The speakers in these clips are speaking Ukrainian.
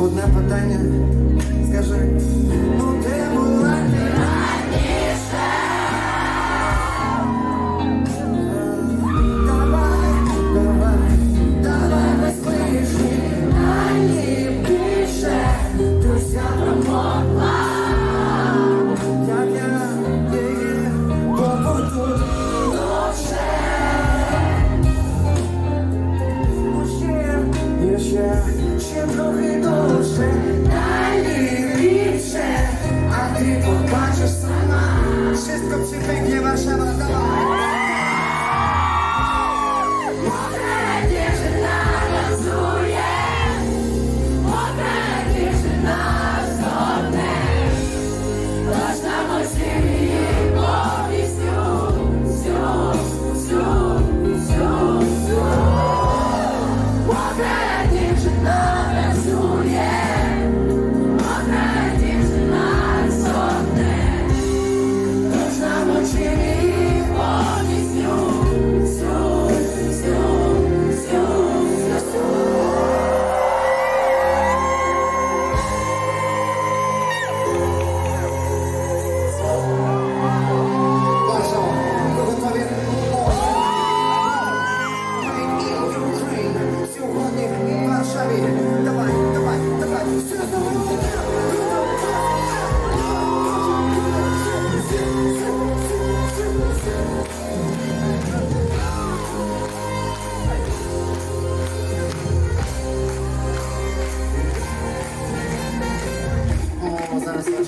Одне питання, скажи. Ну,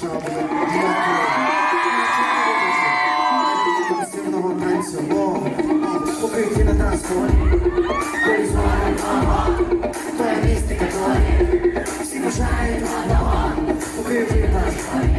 визначена буде Конституційного принципу Покриті на транспорт Перезвоним ама Твоя містика твоя Всі бажають одного Покриті на транспорт